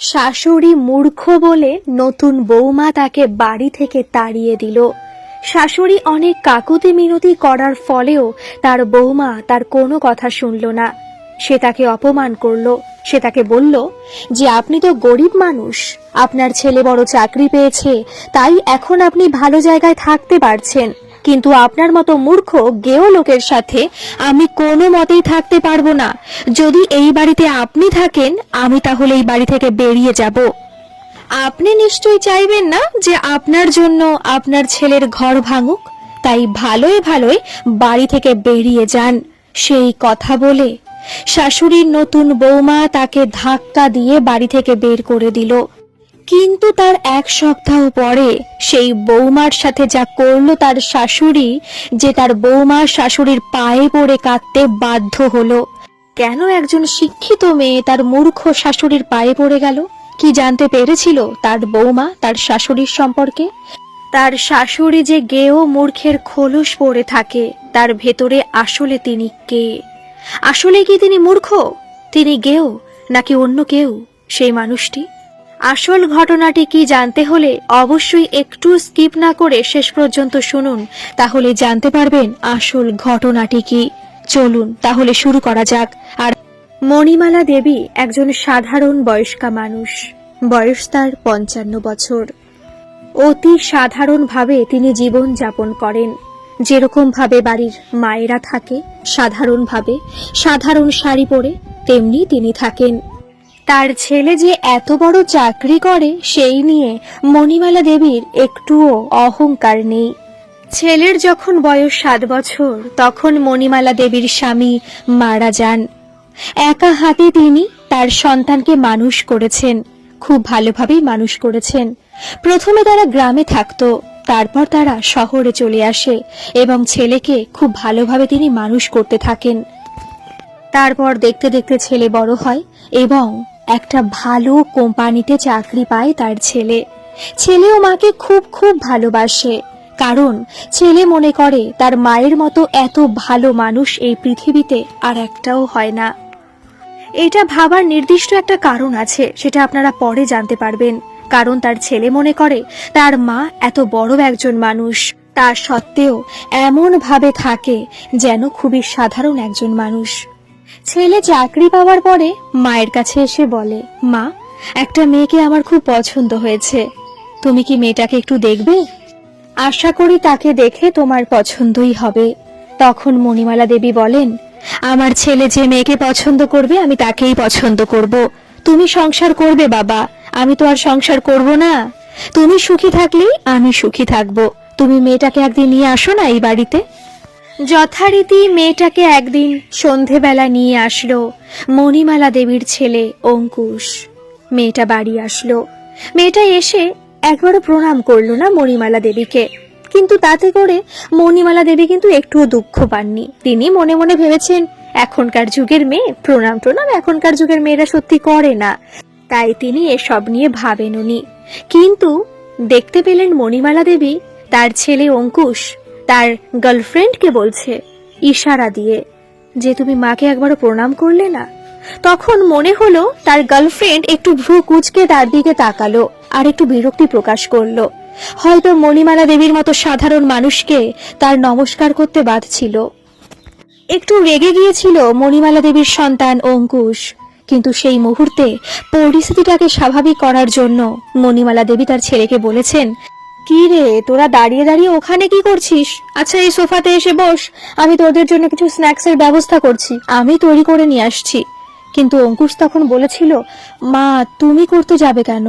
শাশুড়ি মূর্খ বলে নতুন বৌমা তাকে বাড়ি থেকে তাড়িয়ে দিল। শাশুড়ি অনেক কাকুতি মিনতি করার ফলেও তার বৌমা তার কোনো কথা শুনল না। সে তাকে অপমান করল। সে তাকে বলল, যে আপনি তো গরিব মানুষ, আপনার ছেলে বড় চাকরি পেয়েছে, তাই এখন আপনি ভালো জায়গায় থাকতে পারছেন। কিন্তু আপনার মতো মূর্খ গেও লোকের সাথে আমি কোনো মতেই থাকতে পারব না। যদি এই বাড়িতে আপনি থাকেন, আমি তাহলে এই বাড়ি থেকে বেরিয়ে যাব। আপনি নিশ্চয়ই চাইবেন না যে আপনার জন্য আপনার ছেলের ঘর ভাঙুক, তাই ভালোই ভালোই বাড়ি থেকে বেরিয়ে যান, সেই কথা বলে। শাশুড়ির নতুন বৌমা তাকে ধাক্কা দিয়ে বাড়ি থেকে বের করে দিল। কিন্তু তার এক সপ্তাহ পরে সেই বৌমার সাথে যা করল তার শাশুড়ি, যে তার বৌমা শাশুড়ির পায়ে পড়ে কাঁদতে বাধ্য হলো। কেন একজন শিক্ষিত মেয়ে তার মূর্খ শাশুড়ির পায়ে পড়ে গেল? কি জানতে পেরেছিল তার বৌমা তার শাশুড়ির সম্পর্কে? তার শাশুড়ি যে গেও মূর্খের খোলস পড়ে থাকে, তার ভেতরে আসলে তিনি কে? আসলে কি তিনি মূর্খ? তিনি গেও নাকি অন্য কেউ? সেই মানুষটি আসল ঘটনাটি কি জানতে হলে অবশ্যই একটু স্কিপ না করে শেষ পর্যন্ত শুনুন। তাহলে জানতে পারবেন আসল ঘটনাটি কি। চলুন, তাহলে শুরু করা যাক। আর মণিমালা দেবী একজন সাধারণ বয়স্কা মানুষ। বয়স তার পঞ্চান্ন বছর। অতি সাধারণভাবে তিনি জীবন যাপন করেন। যেরকম ভাবে বাড়ির মায়েরা থাকে, সাধারণভাবে সাধারণ শাড়ি পরে তেমনি তিনি থাকেন। তার ছেলে যে এত বড় চাকরি করে, সেই নিয়ে মণিমালা দেবীর একটুও অহংকার নেই। ছেলের যখন বয়স সাত বছর, তখন মণিমালা দেবীর স্বামী মারা যান। একা হাতে তিনি তার সন্তানকে মানুষ করেছেন, খুব ভালোভাবেই মানুষ করেছেন। প্রথমে তারা গ্রামে থাকতো, তারপর তারা শহরে চলে আসে এবং ছেলেকে খুব ভালোভাবে তিনি মানুষ করতে থাকেন। তারপর দেখতে দেখতে ছেলে বড় হয় এবং একটা ভালো কোম্পানিতে চাকরি পায় তার ছেলে। ছেলেও মাকে খুব খুব ভালোবাসে। কারণ ছেলে মনে করে তার মায়ের মতো এত ভালো মানুষ এই পৃথিবীতে আর একটাও হয় না। এটা ভাবার নির্দিষ্ট একটা কারণ আছে, সেটা আপনারা পরে জানতে পারবেন। কারণ তার ছেলে মনে করে তার মা এত বড় একজন মানুষ। তার সত্ত্বেও এমন ভাবে থাকে যেন খুবই সাধারণ একজন মানুষ। ছেলে চাকরি পাওয়ার পরে মায়ের কাছে এসে বলে, মা, একটা মেয়েকে আমার খুব পছন্দ হয়েছে। তুমি কি মেয়েটাকে একটু দেখবে? আশা করি তাকে দেখে তোমার পছন্দই হবে। তখন মণিমালা দেবী বলেন, আমার ছেলে যে মেয়েকে পছন্দ করবে, আমি তাকেই পছন্দ করব। তুমি সংসার করবে, বাবা। আমি তো আর সংসার করব না। তুমি সুখী থাকলেই আমি সুখী থাকব। তুমি মেয়েটাকে একদিন নিয়ে আসো না এই বাড়িতে? যথারীতি মেয়েটাকে একদিন সন্ধেবেলা নিয়ে আসলো মণিমালা দেবীর ছেলে অঙ্কুশ। মেয়েটা বাড়ি আসলো। মেয়েটা এসে একবারও প্রণাম করল না মণিমালা দেবীকে। কিন্তু তাতে করে মণিমালা দেবী কিন্তু একটুও দুঃখ পাননি। তিনি মনে মনে ভেবেছেন, এখনকার যুগের মেয়ে, প্রণাম প্রণাম, এখনকার যুগের মেয়েরা সত্যি করে না। তাই তিনি এসব নিয়ে ভাবেন উনি কিন্তু দেখতে পেলেন মণিমালা দেবী, তার ছেলে অঙ্কুশ তার গার্লফ্রেন্ডকে বলছে, ইশারা দিয়ে, যে তুমি মাকে একবারও প্রণাম করলে না? তখন মনে হলো তার গার্লফ্রেন্ড একটু ভ্রু কুচকে তার দিকে তাকালো আর একটু বিরক্তি প্রকাশ করল। হয়তো মণিমালা দেবীর মতো সাধারণ মানুষকে তার নমস্কার করতে বাধছিল। একটু রেগে গিয়েছিল মণিমালা দেবীর সন্তান অঙ্কুশ, কিন্তু সেই মুহূর্তে পরিস্থিতিটাকে স্বাভাবিক করার জন্য মণিমালা দেবী তার ছেলেকে বলেছেন কি রে, তোরা দাঁড়িয়ে দাঁড়িয়ে ওখানে কি করছিস? আচ্ছা এই সোফাতে এসে বস, আমি তোদের জন্য কিছু স্ন্যাক্সের ব্যবস্থা করছি। আমি তৈরি করে নিয়ে আসছি। কিন্তু অঙ্কুশ তখন বলেছিল, মা, তুমি করতে যাবে কেন?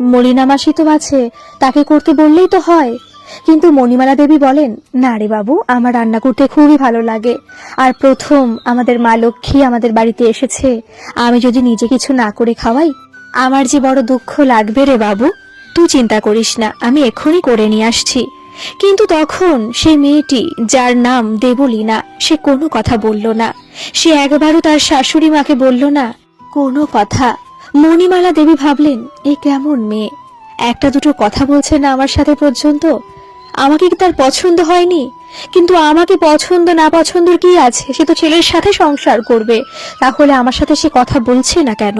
মলিনা মাসি তো আছে, তাকে করতে বললেই তো হয়। কিন্তু মণিমালা দেবী বলেন, না রে বাবু, আমার রান্না করতে খুবই ভালো লাগে। আর প্রথম আমাদের মা লক্ষ্মী আমাদের বাড়িতে এসেছে। আমি যদি নিজে কিছু না করে খাওয়াই, আমার যে বড় দুঃখ লাগবে রে বাবু। তুই চিন্তা করিস না, আমি এক্ষুনি করে নিয়ে আসছি। কিন্তু তখন সেই মেয়েটি, যার নাম দেবলীনা, সে কোনো কথা বলল না। সে একবারও তার শাশুড়ি মাকে বলল না, কোনো কথা। মণিমালা দেবী ভাবলেন, এ কেমন মেয়ে? একটা দুটো কথা বলছে না আমার সাথে পর্যন্ত? আমাকে কি তার পছন্দ হয়নি? কিন্তু আমাকে পছন্দ না পছন্দর কি আছে? সে তো ছেলের সাথে সংসার করবে। তাহলে আমার সাথে সে কথা বলছে না কেন?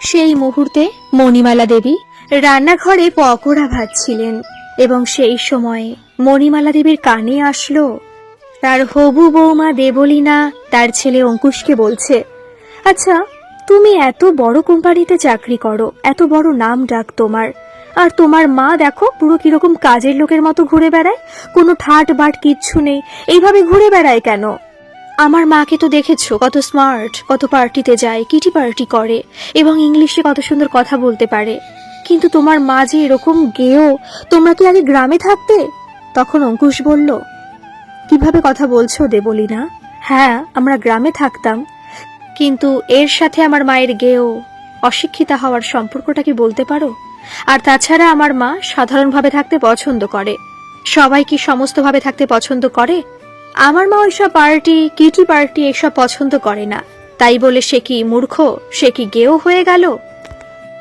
সেই মুহূর্তে মণিমালা দেবী রান্নাঘরে পকোড়া ভাজছিলেন এবং সেই সময়ে মণিমালা দেবীর কানে আসলো, তার হবু বৌমা দেবলীনা, তার ছেলে অঙ্কুশকে বলছে আচ্ছা তুমি এত বড় কোম্পানিতে চাকরি করো, এত বড় নাম ডাক তোমার, আর তোমার মা দেখো পুরো কীরকম কাজের লোকের মতো ঘুরে বেড়ায়, কোনো ঠাট বাট কিচ্ছু নেই, এইভাবে ঘুরে বেড়ায় কেন? আমার মাকে তো দেখেছ কত স্মার্ট কত পার্টিতে যায়, কিটি পার্টি করে, এবং ইংলিশে কত সুন্দর কথা বলতে পারে কিন্তু তোমার মা যে এরকম গেও তোমরা কি আগে গ্রামে থাকতে তখন অঙ্কুশ বলল, কীভাবে কথা বলছো দেবলীনা? হ্যাঁ আমরা গ্রামে থাকতাম। কিন্তু এর সাথে আমার মায়ের গেও অশিক্ষিতা হওয়ার সম্পর্কটা কি বলতে পারো? আর তাছাড়া আমার মা সাধারণভাবে থাকতে পছন্দ করে। সবাই কি সমস্তভাবে থাকতে পছন্দ করে? আমার মা ওইসব পার্টি, কিটি পার্টি এসব পছন্দ করে না। তাই বলে সে কি মূর্খ, সে কি গেও হয়ে গেল?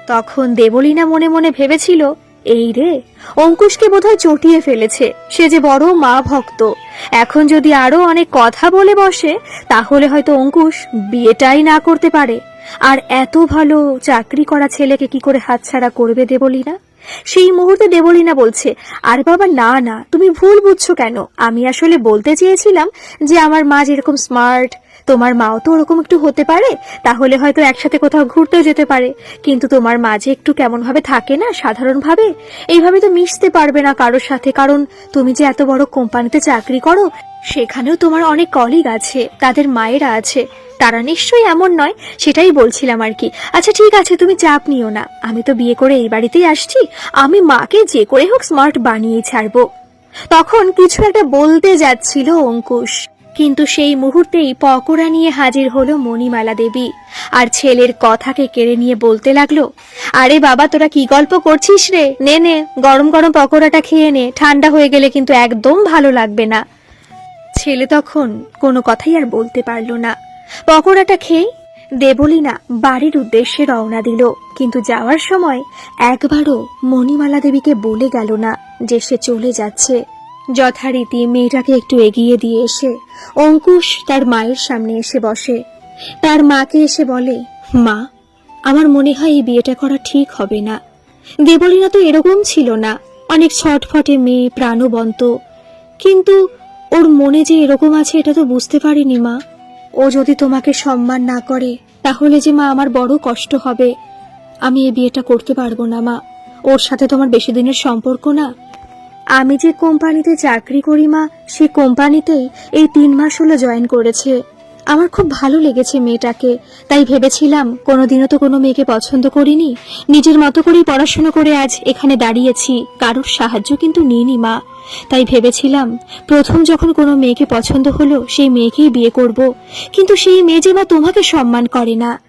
তখন দেবলীনা মনে মনে ভেবেছিল, এই রে, অঙ্কুশকে বোধহয় চটিয়ে ফেলেছে। সে যে বড় মা ভক্ত। এখন যদি আরও অনেক কথা বলে বসে, তাহলে হয়তো অঙ্কুশ বিয়েটাই না করতে পারে। আর এত ভালো চাকরি করা ছেলেকে কি করে হাতছাড়া করবে দেবলীনা? সেই মুহূর্তে দেবলীনা বলছে, আর বাবা, না না, তুমি ভুল বুঝছ কেন? আমি আসলে বলতে চেয়েছিলাম যে আমার মা যেরকম স্মার্ট তোমার মাও তো ওরকম একটু হতে পারে? তাহলে হয়তো একসাথে কোথাও ঘুরতেও যেতে পারে। কিন্তু তোমার মা যে একটু কেমন ভাবে থাকে না, সাধারণভাবে? এইভাবে তো মিশতে পারবে না কারোর সাথে, কারণ তুমি যে এত বড় কোম্পানিতে চাকরি করো, সেখানেও তোমার অনেক কলিগ আছে, তাদের মায়েরা আছে। তারা নিশ্চয়ই এমন নয়, সেটাই বলছিলাম আর কি। আচ্ছা ঠিক আছে, তুমি চাপ নিও না। আমি তো বিয়ে করে এই বাড়িতেই আসছি। আমি মাকে যে করে হোক স্মার্ট বানিয়ে ছাড়বো। তখন কিছু একটা বলতে যাচ্ছিল অঙ্কুশ। কিন্তু সেই মুহূর্তেই পকোড়া নিয়ে হাজির হলো মণিমালা দেবী। আর ছেলের কথাকে কেড়ে নিয়ে বলতে লাগল, আরে বাবা, তোরা কি গল্প করছিস রে? নে নে, গরম গরম পকোড়াটা খেয়ে নে, ঠান্ডা হয়ে গেলে কিন্তু একদম ভালো লাগবে না। ছেলে তখন কোনো কথাই আর বলতে পারল না। পকোড়াটা খেয়ে দেবলীনা বাড়ির উদ্দেশ্যে রওনা দিল, কিন্তু যাওয়ার সময় একবারও মণিমালা দেবীকে বলে গেল না যে সে চলে যাচ্ছে। যথারীতি মেয়েটাকে একটু এগিয়ে দিয়ে এসে অঙ্কুশ তার মায়ের সামনে এসে বসে। তার মাকে এসে বলে, মা, আমার মনে হয় এই বিয়েটা করা ঠিক হবে না। দেবলীনা তো এরকম ছিল না, অনেক ছটফটে মেয়ে, প্রাণবন্ত। কিন্তু ওর মনে যে এরকম আছে এটা তো বুঝতে পারিনি, মা। ও যদি তোমাকে সম্মান না করে, তাহলে যে মা আমার বড় কষ্ট হবে। আমি এই বিয়েটা করতে পারব না, মা। ওর সাথে তোমার বেশি দিনের সম্পর্ক না? আমি যে কোম্পানিতে চাকরি করি মা, সে কোম্পানিতেই এই তিন মাস হলো জয়েন করেছে। আমার খুব ভালো লেগেছে মেয়েটাকে। তাই ভেবেছিলাম কোনোদিনও তো কোনো মেয়েকে পছন্দ করিনি। নিজের মতো করেই পড়াশোনা করে আজ এখানে দাঁড়িয়েছি। কারোর সাহায্য কিন্তু নিইনি মা। তাই ভেবেছিলাম প্রথম যখন কোনো মেয়েকে পছন্দ হলো, সেই মেয়েকেই বিয়ে করব। কিন্তু সেই মেয়ে যে মা তোমাকে সম্মান করে না।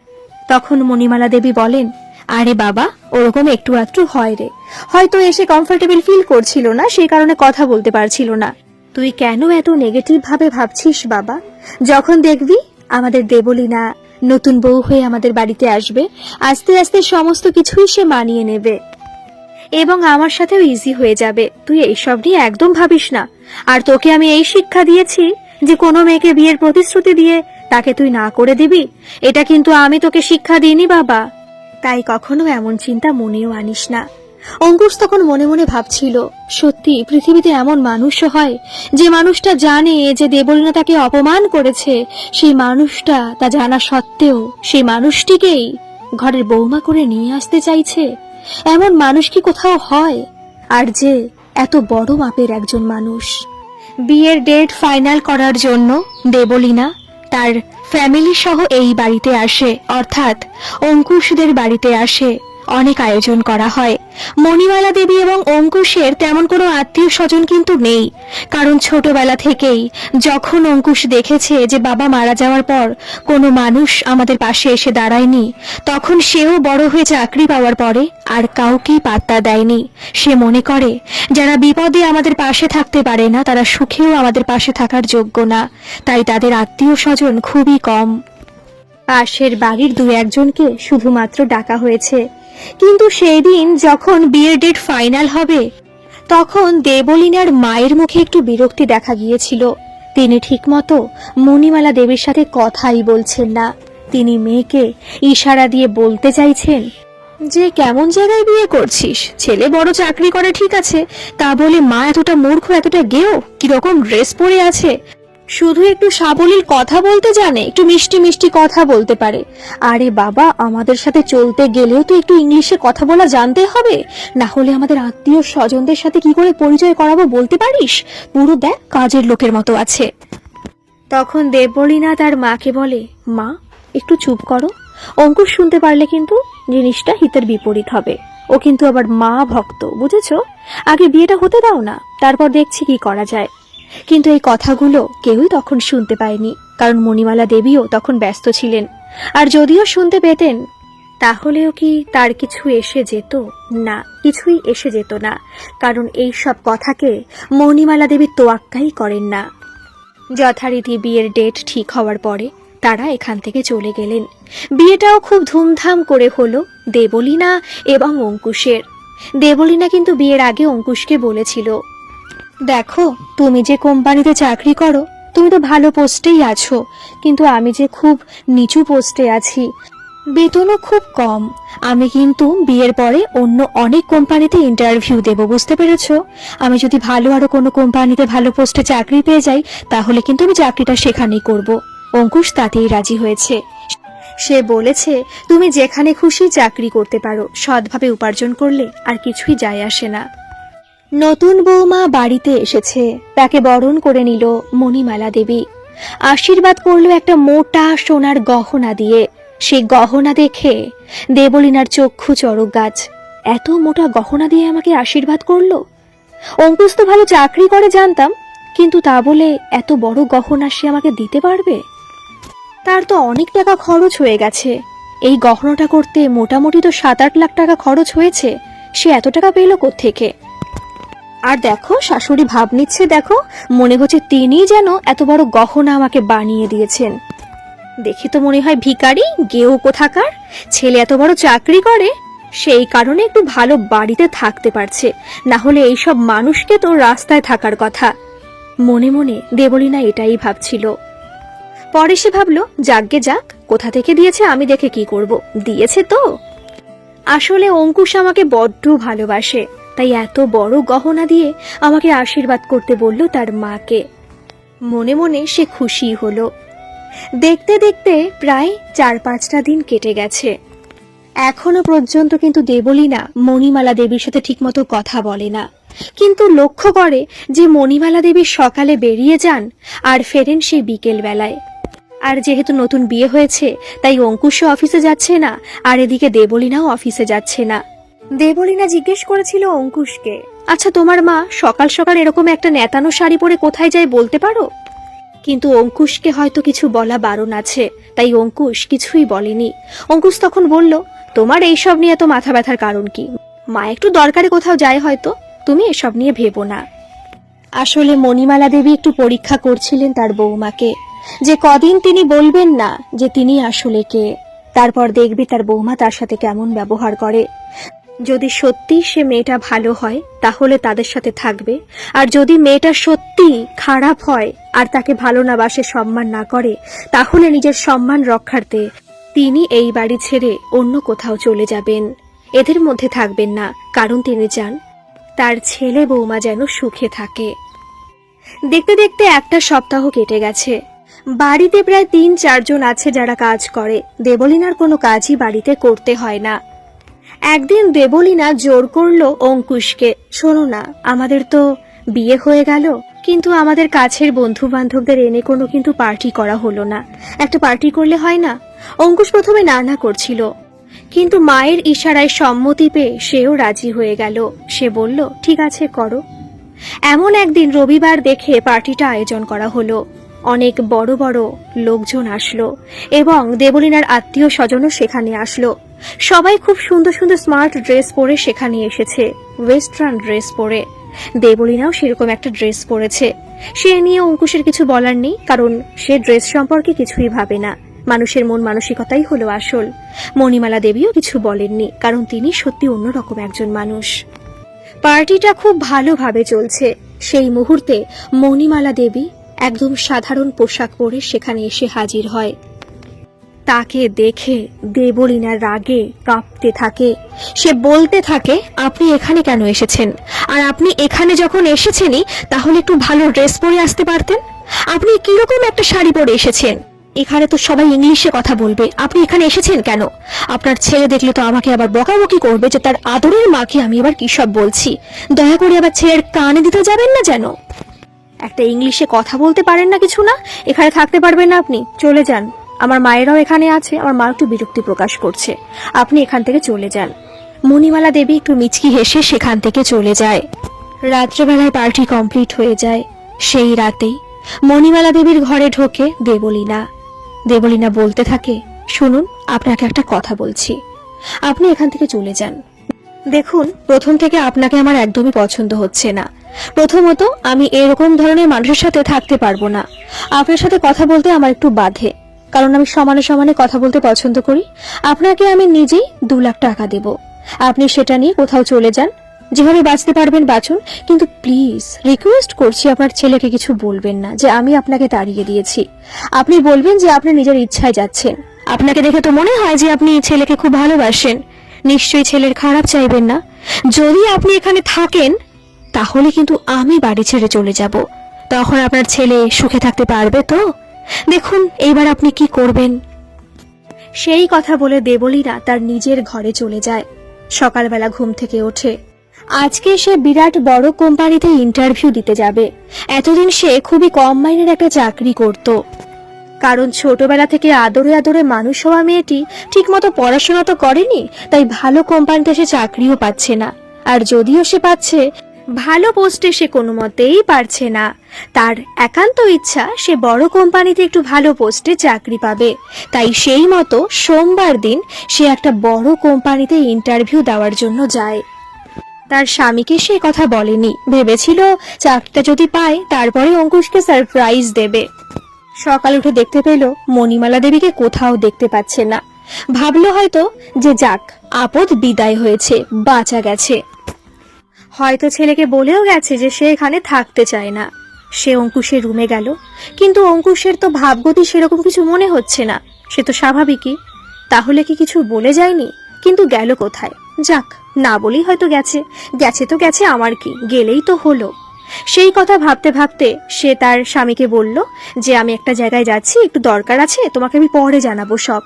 তখন মণিমালা দেবী বলেন আরে বাবা, ওরকম একটু একটু হয় রে। হয়তো এসে কমফোর্টেবল ফিল করছিল না সেই কারণে কথা বলতে পারছিল না। তুই কেন এত নেগেটিভ ভাবে ভাবছিস বাবা? যখন দেখবি আমাদের দেবলীনা নতুন বউ হয়ে আমাদের বাড়িতে আসবে, আস্তে আস্তে সমস্ত কিছুই সে মানিয়ে নেবে। এবং আমার সাথেও ইজি হয়ে যাবে। তুই এইসব নিয়ে একদম ভাবিস না। আর তোকে আমি এই শিক্ষা দিয়েছি যে কোনো মেয়েকে বিয়ের প্রতিশ্রুতি দিয়ে তাকে তুই না করে দিবি, এটা কিন্তু আমি তোকে শিক্ষা দিইনি বাবা। তাই কখনো এমন চিন্তা মনেও আনিস না। অঙ্কুশ তখন মনে মনে ভাবছিল, সত্যি পৃথিবীতে এমন মানুষও হয়, যে মানুষটা জানে যে দেবলীনা তাকে অপমান করেছে, সেই মানুষটা তা জানা সত্ত্বেও সেই মানুষটিকেই ঘরের বৌমা করে নিয়ে আসতে চাইছে। এমন মানুষ কি কোথাও হয়? আর যে এত বড় মাপের একজন মানুষ। বিয়ের ডেট ফাইনাল করার জন্য দেবলীনা তার ফ্যামিলি সহ এই বাড়িতে আসে অর্থাৎ অঙ্কুশদের বাড়িতে আসে। অনেক আয়োজন করা হয়। মণিমালা দেবী এবং অঙ্কুশের তেমন কোনো আত্মীয় স্বজন কিন্তু নেই। কারণ ছোটবেলা থেকেই যখন অঙ্কুশ দেখেছে যে বাবা মারা যাওয়ার পর কোনো মানুষ আমাদের পাশে এসে দাঁড়ায়নি, তখন সেও বড় হয়ে চাকরি পাওয়ার পরে আর কাউকেই পাত্তা দেয়নি। সে মনে করে, যারা বিপদে আমাদের পাশে থাকতে পারে না, তারা সুখেও আমাদের পাশে থাকার যোগ্য না। তাই তাদের আত্মীয় স্বজন খুবই কম। পাশের বাড়ির দু একজনকে শুধুমাত্র ডাকা হয়েছে। কিন্তু সেই দিন যখন বিয়ের ডেট ফাইনাল হবে, তখন দেবলীনার মায়ের মুখে একটু বিরক্তি দেখা গিয়েছিল। তিনি ঠিকমতো মণিমালা দেবীর সাথে কথাই বলছেন না। তিনি মেয়েকে ইশারা দিয়ে বলতে চাইছেন, যে কেমন জায়গায় বিয়ে করছিস? ছেলে বড় চাকরি করে ঠিক আছে, তা বলে মা এতটা মূর্খ, এতটা গেও? কীরকম ড্রেস পরে আছে? শুধু একটু সাবলীল কথা বলতে জানে, একটু মিষ্টি মিষ্টি কথা বলতে পারে। আরে বাবা, আমাদের সাথে চলতে গেলেও তো একটু ইংলিশে কথা বলা জানতে হবে। না হলে আমাদের আত্মীয় স্বজনদের সাথে কি করে পরিচয় করাবো বলতে পারিস? পুরো দেখ, কাজের লোকের মতো আছে। তখন দেববলিনা তার মাকে বলে, মা, একটু চুপ করো। অঙ্কুশ শুনতে পারলে কিন্তু জিনিসটা হিতের বিপরীত হবে। ও কিন্তু আবার মা ভক্ত, বুঝেছ? আগে বিয়েটা হতে দাও না, তারপর দেখছি কি করা যায়। কিন্তু এই কথাগুলো কেউই তখন শুনতে পায়নি, কারণ মণিমালা দেবীও তখন ব্যস্ত ছিলেন। আর যদিও শুনতে পেতেন, তাহলেও কি তার কিছু এসে যেত? না, কিছুই এসে যেত না, কারণ এই সব কথাকে মণিমালা দেবী তোয়াক্কাই করেন না। যথারীতি বিয়ের ডেট ঠিক হওয়ার পরে তারা এখান থেকে চলে গেলেন। বিয়েটাও খুব ধুমধাম করে হলো দেবলীনা এবং অঙ্কুশের। দেবলীনা কিন্তু বিয়ের আগে অঙ্কুশকে বলেছিল দেখো, তুমি যে কোম্পানিতে চাকরি করো, তুমি তো ভালো পোস্টেই আছো, কিন্তু আমি যে খুব নিচু পোস্টে আছি, বেতনও খুব কম। আমি কিন্তু বিয়ের পরে অন্য অনেক কোম্পানিতে ইন্টারভিউ দেব, বুঝতে পেরেছ? আমি যদি ভালো আরও কোনো কোম্পানিতে ভালো পোস্টে চাকরি পেয়ে যাই, তাহলে কিন্তু আমি চাকরিটা সেখানেই করব। অঙ্কুশ তাতেই রাজি হয়েছে। সে বলেছে, তুমি যেখানে খুশি চাকরি করতে পারো, সৎভাবে উপার্জন করলে আর কিছুই যায় আসে না। নতুন বৌমা বাড়িতে এসেছে। তাকে বরণ করে নিল মণিমালা দেবী। আশীর্বাদ করল একটা মোটা সোনার গহনা দিয়ে। সেই গহনা দেখে দেবলিনার চক্ষু চড়ক গাছ। এত মোটা গহনা দিয়ে আমাকে আশীর্বাদ করল? অঙ্কুশ তো ভালো চাকরি করে জানতাম, কিন্তু তা বলে এত বড় গহনা সে আমাকে দিতে পারবে? তার তো অনেক টাকা খরচ হয়ে গেছে। এই গহনাটা করতে মোটামুটি তো সাত আট লাখ টাকা খরচ হয়েছে। সে এত টাকা পেল থেকে আর দেখো, শাশুড়ি ভাব নিচ্ছে, দেখো। মনে হচ্ছে তিনিই যেন এত বড় গহনা আমাকে বানিয়ে দিয়েছেন। দেখি তো মনে হয় ভিখারি, গেও কোথাকার। ছেলে এত বড় চাকরি করে, সেই কারণে একটু ভালো বাড়িতে থাকতে পারছে। না হলে এইসব মানুষকে তো রাস্তায় থাকার কথা। মনে মনে দেবলীনা এটাই ভাবছিল। পরে সে ভাবলো যাগ্গে যাক, কোথা থেকে দিয়েছে আমি দেখে কি করব? দিয়েছে তো। আসলে অঙ্কুশ আমাকে বড্ড ভালোবাসে। তাই এত বড় গহনা দিয়ে আমাকে আশীর্বাদ করতে বলল তার মাকে। মনে মনে সে খুশি হলো। দেখতে দেখতে প্রায় চার পাঁচটা দিন কেটে গেছে। এখনও পর্যন্ত কিন্তু দেবলীনা মণিমালা দেবীর সাথে ঠিকমতো কথা বলে না। কিন্তু লক্ষ্য করে যে মণিমালা দেবী সকালে বেরিয়ে যান আর ফেরেন সেই বিকেল বেলায় আর যেহেতু নতুন বিয়ে হয়েছে, তাই অঙ্কুশও অফিসে যাচ্ছে না আর এদিকে দেবলীনাও অফিসে যাচ্ছে না। দেবলীনা জিজ্ঞেস করেছিল অঙ্কুশকে আচ্ছা তোমার মা সকাল সকাল এরকম একটা নেতানো শাড়ি পরে কোথায় যায় বলতে পারো? কিন্তু অঙ্কুশকে হয়তো কিছু বলা বারণ আছে, তাই অঙ্কুশ কিছুই বলেনি। অঙ্কুশ তখন বলল, তোমার এইসব নিয়ে তো মাথা ব্যথার কারণ কি? মা একটু দরকারে কোথাও যায় হয়তো, তুমি এসব নিয়ে ভেবো না। আসলে মণিমালা দেবী একটু পরীক্ষা করছিলেন তার বৌমাকে, যে কদিন তিনি বলবেন না যে তিনি আসলে কে। তারপর দেখবে তার বৌমা তার সাথে কেমন ব্যবহার করে। যদি সত্যি সে মেয়েটা ভালো হয়, তাহলে তাদের সাথে থাকবে। আর যদি মেয়েটা সত্যি খারাপ হয় আর তাকে ভালো না বাসে সম্মান না করে, তাহলে নিজের সম্মান রক্ষার্থে তিনি এই বাড়ি ছেড়ে অন্য কোথাও চলে যাবেন। এদের মধ্যে থাকবেন না, কারণ তিনি চান তার ছেলে বৌমা যেন সুখে থাকে। দেখতে দেখতে একটা সপ্তাহ কেটে গেছে। বাড়িতে প্রায় তিন চারজন আছে যারা কাজ করে। দেবলিনার কোনো কাজই বাড়িতে করতে হয় না। একদিন দেবলীনা জোর করল অঙ্কুশকে, শোনো না, আমাদের তো বিয়ে হয়ে গেল, কিন্তু আমাদের কাছের বন্ধু বান্ধবদের এনে কোনো কিন্তু পার্টি করা হলো না। একটা পার্টি করলে হয় না? অঙ্কুশ প্রথমে না না করছিল, কিন্তু মায়ের ইশারায় সম্মতি পেয়ে সেও রাজি হয়ে গেল। সে বলল, ঠিক আছে, করো। এমন একদিন রবিবার দেখে পার্টিটা আয়োজন করা হলো। অনেক বড় বড় লোকজন আসলো এবং দেবলীনার আত্মীয় স্বজনও সেখানে আসলো। সবাই খুব সুন্দর সুন্দর স্মার্ট ড্রেস পরে সেখানে এসেছে, ওয়েস্টার্ন ড্রেস পরে। দেবলীনাও সেরকম একটা ড্রেস পরেছে। সে নিয়ে অঙ্কুশের কিছু বলার নেই, কারণ সে ড্রেস সম্পর্কে কিছুই ভাবে না। মানুষের মন মানসিকতাই হলো আসল। মণিমালা দেবীও কিছু বলেননি, কারণ তিনি সত্যি অন্যরকম একজন মানুষ। পার্টিটা খুব ভালোভাবে চলছে। সেই মুহূর্তে মণিমালা দেবী একদম সাধারণ পোশাক পরে সেখানে এসে হাজির হয়। তাকে দেখে দেবলিনার রাগে কাঁপতে থাকে। সে বলতে থাকে, আপনি এখানে কেন এসেছেন? আর আপনি এখানে যখন এসেছেনই, তাহলে একটু ভালো ড্রেস পরে আসতে পারতেন? আপনি কীরকম একটা শাড়ি পরে এসেছেন? এখানে তো সবাই ইংলিশে কথা বলবে। আপনি এখানে এসেছেন কেন? আপনার ছেলে দেখলে তো আমাকে আবার বকাবকি করবে যে তার আদরের মাকে আমি এবার কি সব বলছি? দয়া করে আবার ছেলের কানে দিতে যাবেন না যেন? একটা ইংলিশে কথা বলতে পারেন না কিছু না? এখানে থাকতে পারবেন না আপনি। চলে যান। আমার মায়েরাও এখানে আছে। আমার মা একটু বিরক্তি প্রকাশ করছে। আপনি এখান থেকে চলে যান। মণিমালা দেবী একটু মিচকি হেসে সেখান থেকে চলে যায়। রাত্রেবেলায় পার্টি কমপ্লিট হয়ে যায়। সেই রাতেই মণিমালা দেবীর ঘরে ঢোকে দেবলীনা। দেবলীনা বলতে থাকে, শুনুন, আপনাকে একটা কথা বলছি। আপনি এখান থেকে চলে যান। দেখুন, প্রথম থেকে আপনাকে আমার একদমই পছন্দ হচ্ছে না। প্রথমত, আমি এরকম ধরনের মানুষের সাথে থাকতে পারব না। আপনার সাথে কথা বলতে আমার একটু বাধে, কারণ আমি সমানে সমানে কথা বলতে পছন্দ করি। আপনাকে আমি নিজেই দু লাখ টাকা দেব। আপনি সেটা নিয়ে কোথাও চলে যান। যেভাবে বাঁচতে পারবেন, বাঁচুন। কিন্তু প্লিজ, রিকোয়েস্ট করছি, আপনার ছেলেকে কিছু বলবেন না, যে আমি আপনাকে তাড়িয়ে দিয়েছি। আপনি বলবেন যে আপনি নিজের ইচ্ছায় যাচ্ছেন। আপনাকে দেখে তো মনে হয় যে আপনি ছেলেকে খুব ভালোবাসেন। নিশ্চয়ই ছেলের খারাপ চাইবেন না। যদি আপনি এখানে থাকেন তাহলে কিন্তু আমি বাড়ি ছেড়ে চলে যাব। তখন আপনার ছেলে সুখে থাকতে পারবে তো? দেখুন, এইবার আপনি কি করবেন? সেই কথা বলে দেবলীরা তার নিজের ঘরে চলে যায়। সকালবেলা ঘুম থেকে ওঠে। আজকে সে বিরাট বড় কোম্পানিতে ইন্টারভিউ দিতে যাবে। এতদিন সে খুবই কম মাইনের একটা চাকরি করত। কারণ ছোটবেলা থেকে আদরে আদরে মানুষ হওয়া মেয়েটি ঠিকমতো পড়াশোনা তো করেনি, তাই ভালো কোম্পানিতে সে চাকরিও পাচ্ছে না। আর যদিও সে পাচ্ছে ভালো পোস্টে সে কোনো মতেই পারছে না। তার একান্ত ইচ্ছা, সে বড় কোম্পানিতে একটু ভালো পোস্টে চাকরি পাবে। তাই সেই মতো সোমবার দিন সে একটা বড় কোম্পানিতে ইন্টারভিউ দেওয়ার জন্য যায়। তার স্বামীকে সে কথা বলেনি। ভেবেছিল চাকরিটা যদি পায়, তারপরে অঙ্কুশকে সারপ্রাইজ দেবে। সকাল উঠে দেখতে পেল মণিমালা দেবীকে কোথাও দেখতে পাচ্ছে না। ভাবলো হয়তো যে যাক, আপদ বিদায় হয়েছে, বাঁচা গেছে। হয়তো ছেলেকে বলেও গেছে যে সে এখানে থাকতে চায় না। সে অঙ্কুশের রুমে গেল। কিন্তু অঙ্কুশের তো ভাবগতি সেরকম কিছু মনে হচ্ছে না। সে তো স্বাভাবিকই। তাহলে কি কিছু বলে যায়নি? কিন্তু গেল কোথায়? যাক, না বলেই হয়তো গেছে। গেছে তো গেছে আমার কি, গেলেই তো হলো। সেই কথা ভাবতে ভাবতে সে তার স্বামীকে বলল যে, আমি একটা জায়গায় যাচ্ছি, একটু দরকার আছে, তোমাকে আমি পরে জানাব সব।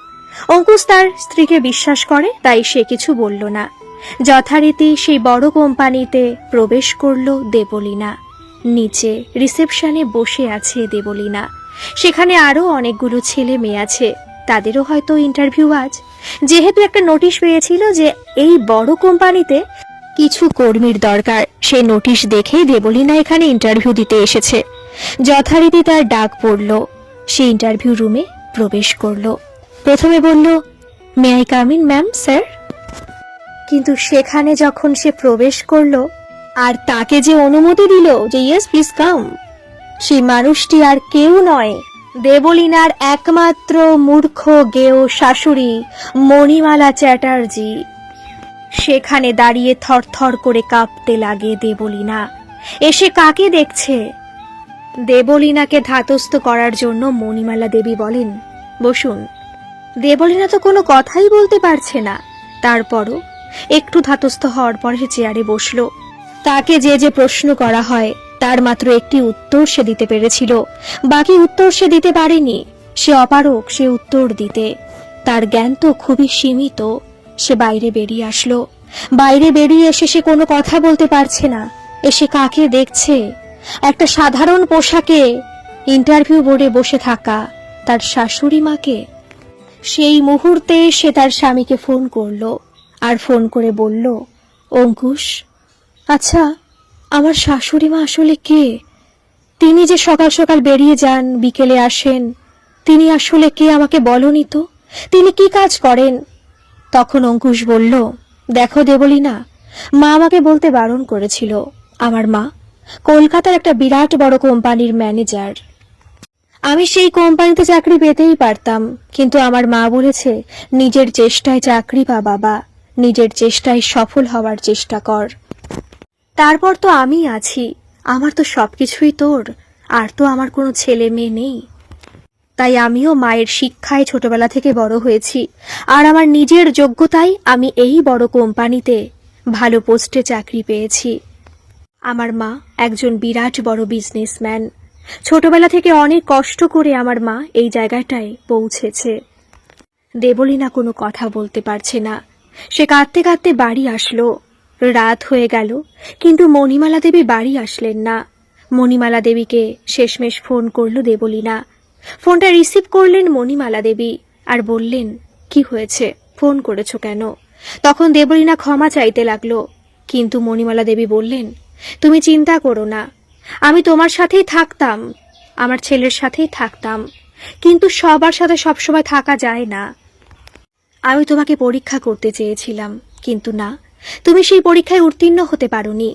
অঙ্কুশ তার স্ত্রীকে বিশ্বাস করে, তাই সে কিছু বলল না। যথারীতি সেই বড় কোম্পানিতে প্রবেশ করল দেবলীনা। নিচে রিসেপশনে বসে আছে দেবলীনা। সেখানে আরও অনেকগুলো ছেলে মেয়ে আছে। তাদেরও হয়তো ইন্টারভিউ আজ। যেহেতু একটা নোটিশ পেয়েছিল যে এই বড় কোম্পানিতে কিছু কর্মীর দরকার, সেই নোটিশ দেখেই দেবলীনা এখানে ইন্টারভিউ দিতে এসেছে। যথারীতি তার ডাক পড়ল। সে ইন্টারভিউ রুমে প্রবেশ করল। প্রথমে বলল may I come in ma'am sir কিন্তু সেখানে যখন সে প্রবেশ করল, আর তাকে যে অনুমতি দিল যে ইয়েস প্লিজ কাম সেই মানুষটি আর কেউ নয়। দেবলীনার একমাত্র মূর্খ গেও শাশুড়ি মণিমালা চ্যাটার্জি। সেখানে দাঁড়িয়ে থরথর করে কাঁপতে লাগে দেবলীনা। এসে কাকে দেখছে? দেবলীনাকে ধাতস্থ করার জন্য মণিমালা দেবী বলেন, বসুন। দেবলীনা তো কোনো কথাই বলতে পারছে না। তারপরও একটু ধাতস্থ হওয়ার পর সে চেয়ারে বসল। তাকে যে যে প্রশ্ন করা হয়, তার মাত্র একটি উত্তর সে দিতে পেরেছিল। বাকি উত্তর সে দিতে পারেনি। সে অপারক সে উত্তর দিতে। তার জ্ঞান তো খুবই সীমিত। সে বাইরে বেরিয়ে আসলো। বাইরে বেরিয়ে এসে সে কোনো কথা বলতে পারছে না। এসে কাকে দেখছে? একটা সাধারণ পোশাকে। ইন্টারভিউ বোর্ডে বসে থাকা তার শাশুড়ি মাকে। সেই মুহূর্তে সে তার স্বামীকে ফোন করল। আর ফোন করে বলল, অঙ্কুশ আচ্ছা আমার শাশুড়ি মা আসলে কে? তিনি যে সকাল সকাল বেরিয়ে যান, বিকেলে আসেন, তিনি আসলে কে আমাকে বলনি তো? তিনি কি কাজ করেন? তখন অঙ্কুশ বলল, দেখো দেবলীনা, মা আমাকে বলতে বারণ করেছিল। আমার মা কলকাতার একটা বিরাট বড় কোম্পানির ম্যানেজার। আমি সেই কোম্পানিতে চাকরি পেতেই পারতাম, কিন্তু আমার মা বলেছে, নিজের চেষ্টায় চাকরি পা বাবা। নিজের চেষ্টায় সফল হওয়ার চেষ্টা কর। তারপর তো আমি আছি। আমার তো সবকিছুই তোর। আর তো আমার কোনো ছেলে মেয়ে নেই। তাই আমিও মায়ের শিক্ষায় ছোটবেলা থেকে বড় হয়েছি। আর আমার নিজের যোগ্যতায় আমি এই বড় কোম্পানিতে ভালো পোস্টে চাকরি পেয়েছি। আমার মা একজন বিরাট বড় বিজনেসম্যান। ছোটবেলা থেকে অনেক কষ্ট করে আমার মা এই জায়গাটায় পৌঁছেছে। দেবলীনা কোনো কথা বলতে পারছে না। সে কাঁদতে কাঁদতে বাড়ি আসলো। রাত হয়ে গেল, কিন্তু মণিমালা দেবী বাড়ি আসলেন না। মণিমালা দেবীকে শেষমেশ ফোন করল দেবলীনা। ফোনটা রিসিভ করলেন মণিমালা দেবী আর বললেন, কি হয়েছে? ফোন করেছ কেন? তখন দেবলীনা ক্ষমা চাইতে লাগল, কিন্তু মণিমালা দেবী বললেন, তুমি চিন্তা করো না। আমি তোমার সাথেই থাকতাম, আমার ছেলের সাথেই থাকতাম। কিন্তু সবার সাথে সবসময় থাকা যায় না। আমি তোমাকে পরীক্ষা করতে চেয়েছিলাম, কিন্তু না। তুমি সেই পরীক্ষায় উত্তীর্ণ হতে পারোনি।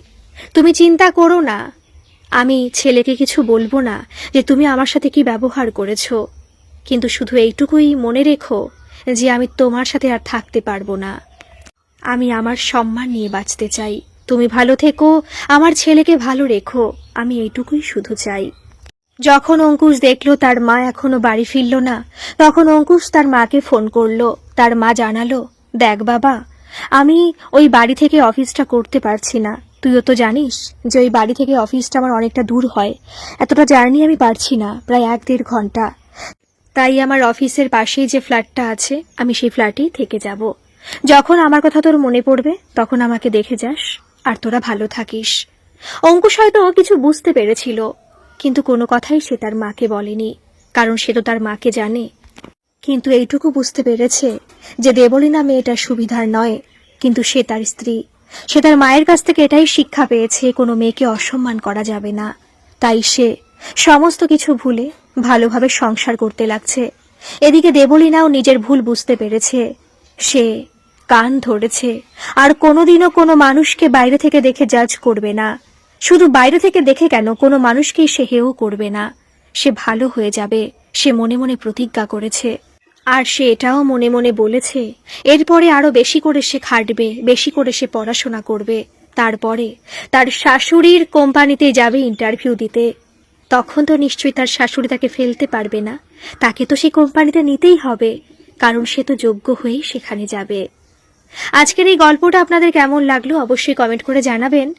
তুমি চিন্তা করো না। আমি ছেলেকে কিছু বলব না যে তুমি আমার সাথে কি ব্যবহার করেছ। কিন্তু শুধু এইটুকুই মনে রেখো যে আমি তোমার সাথে আর থাকতে পারব না। আমি আমার সম্মান নিয়ে বাঁচতে চাই। তুমি ভালো থেকো, আমার ছেলেকে ভালো রেখো। আমি এইটুকুই শুধু চাই। যখন অঙ্কুশ দেখল তার মা এখনও বাড়ি ফিরল না, তখন অঙ্কুশ তার মাকে ফোন করল। তার মা জানালো, দেখ বাবা, আমি ওই বাড়ি থেকে অফিসটা করতে পারছি না। তুইও তো জানিস যে ওই বাড়ি থেকে অফিসটা আমার অনেকটা দূর হয়। এতটা জার্নি আমি পারছি না, প্রায় এক দেড় ঘণ্টা। তাই আমার অফিসের পাশেই যে ফ্ল্যাটটা আছে, আমি সেই ফ্ল্যাটেই থেকে যাব। যখন আমার কথা তোর মনে পড়বে, তখন আমাকে দেখে যাস, আর তোরা ভালো থাকিস। অঙ্কুশ হয়তো কিছু বুঝতে পেরেছিল, কিন্তু কোনো কথাই সে তার মাকে বলেনি, কারণ সে তো তার মাকে জানে। কিন্তু এইটুকু বুঝতে পেরেছে যে দেবলীনা মেয়েটা সুবিধার নয়, কিন্তু সে তার স্ত্রী। সে তার মায়ের কাছ থেকে এটাই শিক্ষা পেয়েছে, কোনো মেয়েকে অসম্মান করা যাবে না। তাই সে সমস্ত কিছু ভুলে ভালোভাবে সংসার করতে লাগছে। এদিকে দেবলীনাও নিজের ভুল বুঝতে পেরেছে। সে কান ধরেছে। আর কোনোদিনও কোনো মানুষকে বাইরে থেকে দেখে জাজ করবে না। শুধু বাইরে থেকে দেখে কেন কোনো মানুষকেই সে হেও করবে না। সে ভালো হয়ে যাবে, সে মনে মনে প্রতিজ্ঞা করেছে। আর সে এটাও মনে মনে বলেছে, এরপরে আরও বেশি করে সে খাটবে, বেশি করে সে পড়াশোনা করবে। তারপরে তার শাশুড়ির কোম্পানিতে যাবে ইন্টারভিউ দিতে। তখন তো নিশ্চয়ই তার শাশুড়ি তাকে ফেলতে পারবে না। তাকে তো সে কোম্পানিতে নিতেই হবে, কারণ সে তো যোগ্য হয়েই সেখানে যাবে। আজকের এই গল্পটা আপনাদের কেমন লাগল অবশ্যই কমেন্ট করে জানাবেন।